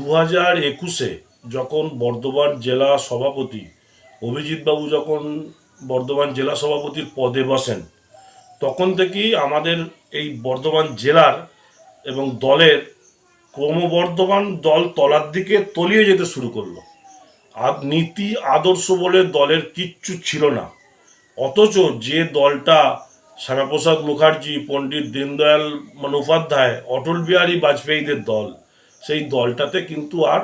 দু হাজার একুশে যখন বর্ধমান জেলা সভাপতি, অভিজিৎবাবু যখন বর্ধমান জেলা সভাপতির পদে বসেন, তখন থেকেই আমাদের এই বর্ধমান জেলার এবং দলের ক্রমবর্ধমান দল তলার দিকে তলিয়ে যেতে শুরু করল। আর নীতি আদর্শ বলে দলের কিচ্ছু ছিল না। অথচ যে দলটা শ্যামাপ্রসাদ মুখার্জি, পণ্ডিত দীনদয়াল মানে উপাধ্যায় অটল বিহারী বাজপেয়ীদের দল সেই দলটাতে কিন্তু আর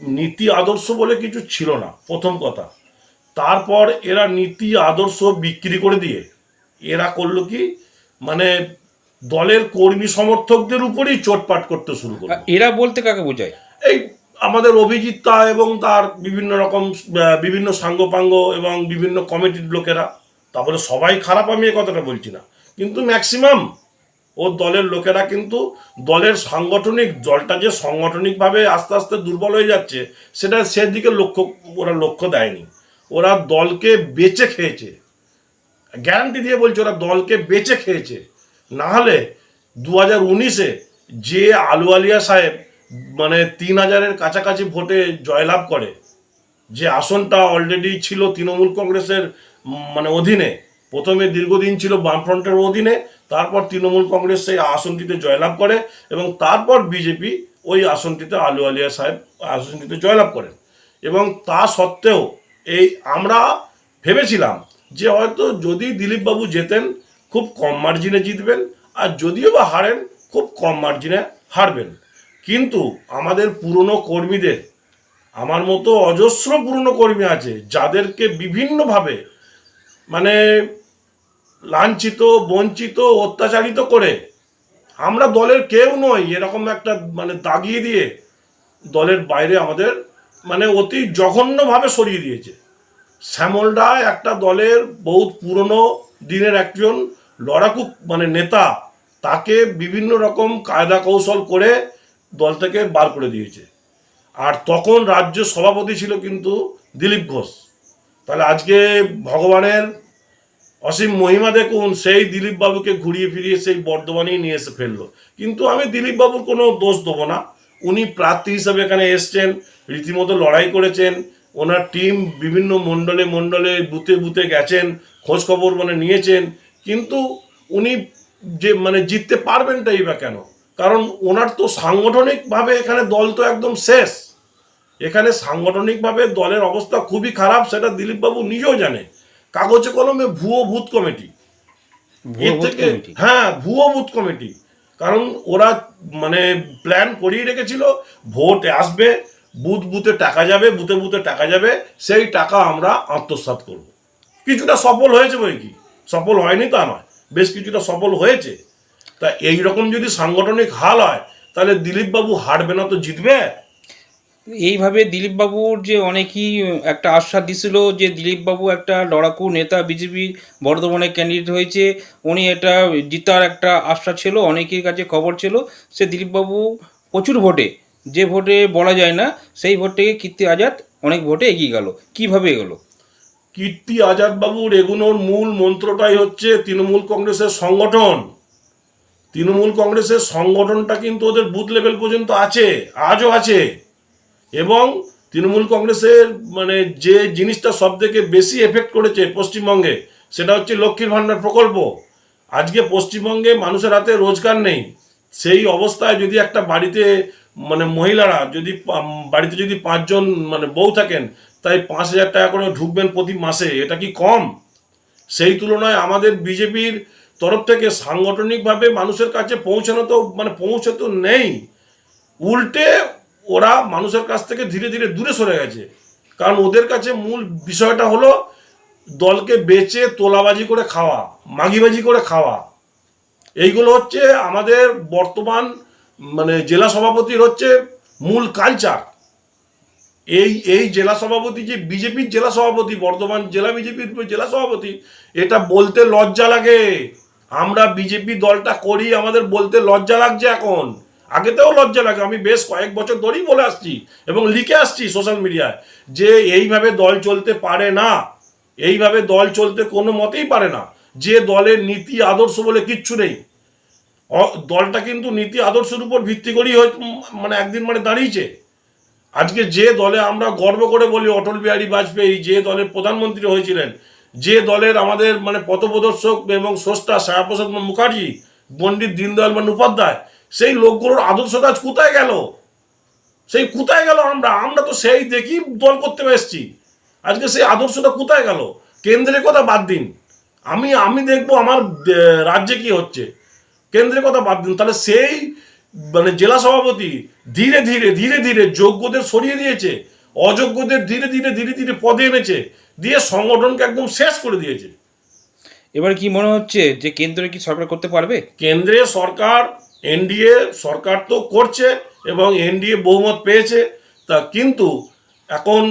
নীতি আদর্শ বলে কিছু ছিল না প্রথম কথা। তারপর এরা নীতি আদর্শ বিক্রি করে দিয়ে এরা করল কি মানে দলের কর্মী সমর্থকদের উপরেই চোটপাট করতে শুরু করল। এরা বলতে কাকে বোঝায়? এই আমাদের অভিজিৎতা এবং তার বিভিন্ন রকম বিভিন্ন সাঙ্গপাঙ্গ এবং বিভিন্ন কমিটির লোকেরা তারপরে সবাই খারাপ আমি এ কথাটা বলছি না। কিন্তু ম্যাক্সিমাম ও দলের লোকেরা কিন্তু দলের সাংগঠনিক দলটা যে সাংগঠনিকভাবে আস্তে আস্তে দুর্বল হয়ে যাচ্ছে, সেটা সেদিকে লক্ষ্য, ওরা লক্ষ্য দেয়নি। ওরা দলকে বেচে খেয়েছে। গ্যারান্টি দিয়ে বলছে, ওরা দলকে বেচে খেয়েছে। না হলে দু হাজার উনিশে যে আলুয়ালিয়া সাহেব মানে তিন হাজারের কাছাকাছি ভোটে জয়লাভ করে, যে আসনটা অলরেডি ছিল তৃণমূল কংগ্রেসের মানে অধীনে, প্রথমে দীর্ঘদিন ছিল বামফ্রন্টের অধীনে তারপর তৃণমূল কংগ্রেস সেই আসনটিতে জয়লাভ করে এবং তারপর বিজেপি ওই আসনটিতে আলু আলিয়া সাহেব আসনটিতে জয়লাভ করেন এবং তা সত্ত্বেও এই আমরা ভেবেছিলাম যে হয়তো যদি দিলীপবাবু জেতেন, খুব কম মার্জিনে জিতবেন আর যদিও বা হারেন, খুব কম মার্জিনে হারবেন। কিন্তু আমাদের পুরনো কর্মীদের, আমার মতো অজস্র পুরনো কর্মী আছে, যাদেরকে বিভিন্নভাবে মানে লাঞ্ছিত, বঞ্চিত, অত্যাচারিত করে। আমরা দলের কেউ নই, এরকম একটা মানে দাগিয়ে দিয়ে দলের বাইরে আমাদের মানে অতি জঘন্যভাবে সরিয়ে দিয়েছে। শ্যামল রায় একটা দলের বহুত পুরনো দিনের একজন লড়াকু মানে নেতা, তাকে বিভিন্ন রকম কায়দা কৌশল করে দল থেকে বার করে দিয়েছে। আর তখন রাজ্য সভাপতি ছিল কিন্তু দিলীপ ঘোষ। তাহলে আজকে ভগবানের অসীম মহিমা দেখুন, সেই দিলীপ বাবুকে ঘুরিয়ে ফিরিয়ে সেই বর্ধমানেই নিয়ে এসে ফেলল। কিন্তু আমি দিলীপ বাবুর কোনো দোষ দেবো না। উনি প্রার্থী হিসাবে এখানে এসছেন, রীতিমতো লড়াই করেছেন, ওনার টিম বিভিন্ন মণ্ডলে মণ্ডলে বুথে বুথে গেছেন, খোঁজ খবর মানে নিয়েছেন। কিন্তু উনি যে মানে জিততে পারবেনটাই বা কেন? কারণ ওনার তো সাংগঠনিকভাবে এখানে দল তো একদম শেষ। এখানে সাংগঠনিকভাবে দলের অবস্থা খুবই খারাপ, সেটা দিলীপবাবু নিজেও জানে। কাগজে কলমে ভুয়ো ভূত কমিটি। এর থেকে হ্যাঁ ভুয়ো বুথ কমিটি। কারণ ওরা মানে প্ল্যান করিয়ে রেখেছিল ভোট আসবে বুথ বুথে টাকা যাবে বুথে বুথে টাকা যাবে সেই টাকা আমরা আত্মসাৎ করব। কিছুটা সফল হয়েছে বই কি? সফল হয়নি তা নয় বেশ কিছুটা সফল হয়েছে। তা এই রকম যদি সাংগঠনিক হাল হয় তাহলে দিলীপ বাবু হারবে না তো জিতবে? এইভাবে দিলীপবাবুর যে অনেকেই একটা আশ্বাস দিছিল যে দিলীপবাবু একটা লড়াকু নেতা বিজেপি বর্ধমানে ক্যান্ডিডেট হয়েছে, উনি এটা জিতার একটা আশ্বাস ছিল, অনেকের কাছে খবর ছিল, সে দিলীপবাবু প্রচুর ভোটে, যে ভোটে বলা যায় না, সেই ভোট থেকে কীর্তি আজাদ অনেক ভোটে এগিয়ে গেল, কীভাবে এগোলো? কীর্তি আজাদবাবুর এগুনোর মূল মন্ত্রটাই হচ্ছে তৃণমূল কংগ্রেসের সংগঠন। তৃণমূল কংগ্রেসের সংগঠনটা কিন্তু ওদের বুথ লেভেল পর্যন্ত আছে, আজও আছে। এবং তৃণমূল কংগ্রেসের মানে যে জিনিসটা সব থেকে বেশি এফেক্ট করেছে পশ্চিমবঙ্গে, সেটা হচ্ছে লক্ষ্মীর ভাণ্ডার প্রকল্প। আজকে পশ্চিমবঙ্গে মানুষের হাতে রোজগার নেই। সেই অবস্থায় যদি একটা বাড়িতে মানে মহিলারা যদি বাড়িতে যদি পাঁচজন মানে বউ থাকেন, তাই পাঁচ হাজার টাকা করে ঢুকবেন প্রতি মাসে, এটা কি কম? সেই তুলনায় আমাদের বিজেপির তরফ থেকে সাংগঠনিকভাবে মানুষের কাছে পৌঁছানো তো মানে পৌঁছে তো নেই। উল্টে ওরা মানুষের কাছ থেকে ধীরে ধীরে দূরে সরে গেছে। কারণ ওদের কাছে মূল বিষয়টা হলো দলকে বেচে তোলাবাজি করে খাওয়া, মাগিবাজি করে খাওয়া। এইগুলো হচ্ছে আমাদের বর্তমান মানে জেলা সভাপতির হচ্ছে মূল কালচার এই এই জেলা সভাপতি যে বিজেপির জেলা সভাপতি, বর্ধমান জেলা বিজেপির জেলা সভাপতি, এটা বলতে লজ্জা লাগে। আমরা বিজেপি দলটা করি, আমাদের বলতে লজ্জা লাগছে এখন। আগেতেও লজ্জা লাগে, আমি বেশ কয়েক বছর ধরেই বলে আসছি এবং লিখে আসছি সোশ্যাল মিডিয়ায় যে এইভাবে দল চলতে পারে না, এইভাবে দল চলতে কোনো মতেই পারে না, যে দলের নীতি আদর্শ বলে কিচ্ছু নেই। দলটা কিন্তু নীতি আদর্শের উপর ভিত্তি করেই মানে একদিন মানে দাঁড়িয়েছে। আজকে যে দলে আমরা গর্ব করে বলি, অটল বিহারী বাজপেয়ী যে দলের প্রধানমন্ত্রী হয়েছিলেন, যে দলের আমাদের মানে পথপ্রদর্শক এবং স্রষ্টা শ্যামাপ্রসাদ মুখার্জি, পণ্ডিত দীনদয়াল বন্দ্যোপাধ্যায় সেই লোকগুলোর আদর্শটা আজ কোথায় গেল? সেই কোথায় গেল আমরা? আমরা তো সেই দেখি দল করতে এসেছি। আজকে সেই আদর্শটা কোথায় গেল? কেন্দ্রের কথা বাদ দিন। আমি আমি দেখব আমার রাজ্যে কি হচ্ছে। কেন্দ্রের কথা বাদ দিন। তাহলে সেই মানে জেলা সভাপতি ধীরে ধীরে ধীরে ধীরে যোগ্যদের সরিয়ে দিয়েছে। অযোগ্যদের ধীরে ধীরে ধীরে ধীরে পদে এনেছে। দিয়ে সংগঠনকে একদম শেষ করে দিয়েছে। এবার কি মনে হচ্ছে যে কেন্দ্রে কি সরকার করতে পারবে? কেন্দ্রে সরকার এনডিএ সরকার তো করছে এবং এনডিএ বহুমত পেয়েছে। তা কিন্তু এখন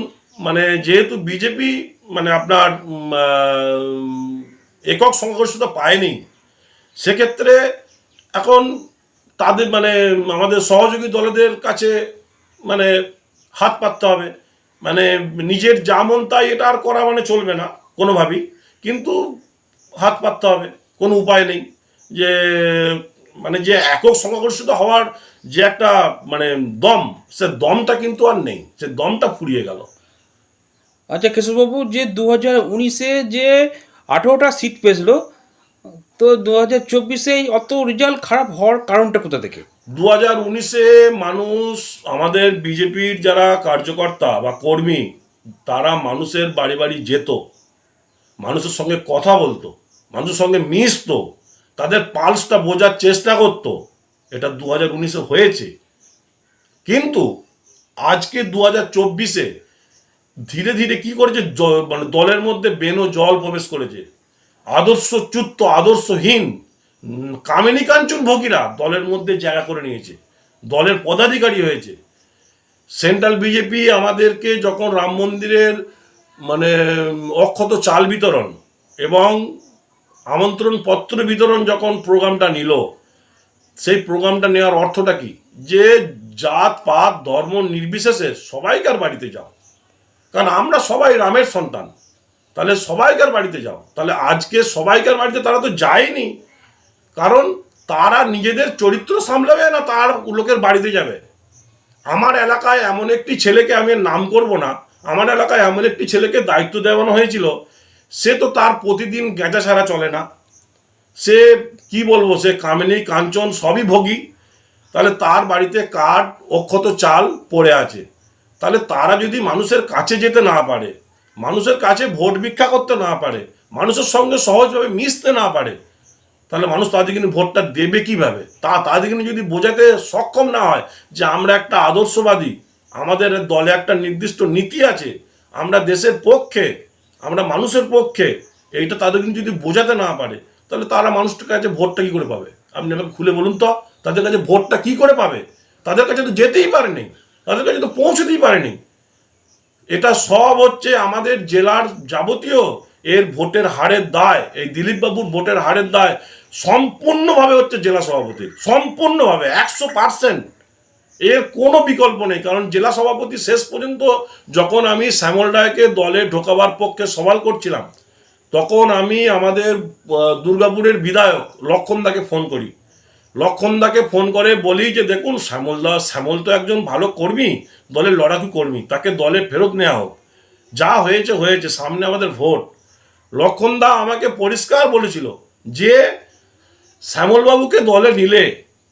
মানে যেহেতু বিজেপি মানে আপনার একক সংঘর্ষতা পায়নি, সেক্ষেত্রে এখন তাদের মানে আমাদের সহযোগী দলেদের কাছে মানে হাত পাততে হবে। মানে নিজের যা মন তাই এটা আর করা মানে চলবে না কোনোভাবেই। কিন্তু হাত পাততে হবে, কোনো উপায় নেই যে মানে যে একক সংঘর্ষিত হওয়ার যে একটা মানে দম সে দমটা কিন্তু আর নেই। সে দমটা ফুরিয়ে গেল। আচ্ছা কেশববাবু যে দু হাজার উনিশে যে আঠেরোটা সিট পেয়েছিল তো দু হাজার চব্বিশে অত রেজাল্ট খারাপ হওয়ার কারণটা কোথা থেকে? দু হাজার উনিশে মানুষ আমাদের বিজেপির যারা কার্যকর্তা বা কর্মী তারা মানুষের বাড়ি বাড়ি যেত। মানুষের সঙ্গে কথা বলতো। মানুষের সঙ্গে মিশতো। তাদের পালসটা বোঝার চেষ্টা করতো। এটা দু হাজার উনিশে হয়েছে। কিন্তু আজকে দু হাজার চব্বিশে ধীরে ধীরে কি করেছে? মানে দলের মধ্যে বেনো জল প্রবেশ করেছে। আদর্শ আদর্শচ্যুত, আদর্শহীন কামিনী কাঞ্চন ভোগীরা দলের মধ্যে জায়গা করে নিয়েছে। দলের পদাধিকারী হয়েছে। সেন্ট্রাল বিজেপি আমাদেরকে যখন রাম মন্দিরের মানে অক্ষত চাল বিতরণ এবং আমন্ত্রণ পত্র বিতরণ যখন প্রোগ্রামটা নিল, সেই প্রোগ্রামটা নেওয়ার অর্থটা কি? যে জাত, পাত, ধর্ম নির্বিশেষে সবাইকার বাড়িতে যাও। কারণ আমরা সবাই রামের সন্তান। তাহলে সবাইকার বাড়িতে যাও। তাহলে আজকে সবাইকার বাড়িতে তারা তো যায়নি। কারণ তারা নিজেদের চরিত্র সামলাবে না, তার লোকের বাড়িতে যাবে। আমার এলাকায় এমন একটি ছেলেকে আমি নাম করব না। আমার এলাকায় এমন একটি ছেলেকে দায়িত্ব দেওয়ানো হয়েছিল সে তো তার প্রতিদিন গেঁজা ছাড়া চলে না। সে কি বলব, সে কামিনী, কাঞ্চন সবই ভোগী। তাহলে তার বাড়িতে কাঠ, অক্ষত চাল পড়ে আছে। তাহলে তারা যদি মানুষের কাছে যেতে না পারে, মানুষের কাছে ভোট ভিক্ষা করতে না পারে, মানুষের সঙ্গে সহজভাবে মিশতে না পারে, তাহলে মানুষ তাদেরকে ভোটটা দেবে কীভাবে? তা তাদেরকে যদি বোঝাতে সক্ষম না হয় যে আমরা একটা আদর্শবাদী, আমাদের দলে একটা নির্দিষ্ট নীতি আছে, আমরা দেশের পক্ষে আমরা মানুষের পক্ষে এইটা তাদেরকে যদি বোঝাতে না পারে, তাহলে তারা মানুষটার কাছে ভোটটা কি করে পাবে? আপনি আমাকে খুলে বলুন তো, তাদের কাছে ভোটটা কি করে পাবে? তাদের কাছে তো যেতেই পারেনি, তাদের কাছে তো পৌঁছতেই পারেনি। এটা সব হচ্ছে আমাদের জেলার যাবতীয় এর ভোটের হারের দায়, এই দিলীপ বাবুর ভোটের হারের দায় সম্পূর্ণভাবে হচ্ছে জেলা সভাপতির, সম্পূর্ণভাবে, একশো পার্সেন্ট। এর কোনো বিকল্প নেই, কারণ জেলা সভাপতি শেষ পর্যন্ত যখন আমি শ্যামল রায়কে দলে ঢোকাবার পক্ষে সওয়াল করছিলাম, তখন আমি আমাদের দুর্গাপুরের বিধায়ক লক্ষণদাকে ফোন করি। লক্ষণদাকে ফোন করে বলি যে, দেখুন শ্যামলদা শ্যামল তো একজন ভালো কর্মী, দলের লড়াকু কর্মী, তাকে দলে ফেরত নেওয়া হোক। যা হয়েছে হয়েছে, সামনে আমাদের ভোট। লক্ষণদা আমাকে পরিষ্কার বলেছিল যে, শ্যামলবাবুকে দলে নিলে,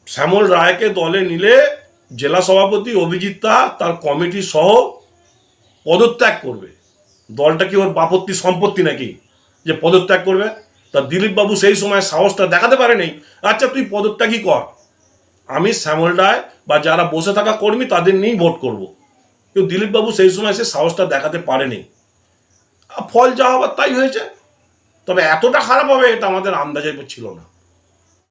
শ্যামল রায়কে দলে নিলে জেলা সভাপতি অভিজিৎ দা তার কমিটি সহ পদত্যাগ করবে। দলটা কি ওর বাপত্তি সম্পত্তি নাকি? যে পদত্যাগ করবে। তা দিলীপ বাবু সেই সময় সাহসটা দেখাতে পারেনি। আচ্ছা তুই পদত্যাগই কর। আমি শ্যামল রায় বা যারা বসে থাকা কর্মী তাদের নিয়েই ভোট করব। কিন্তু দিলীপ বাবু সেই সময় সে সাহসটা দেখাতে পারেনি। ফল যা হবার তাই হয়েছে। তবে এতটা খারাপ হবে এটা আমাদের আন্দাজে ছিল না।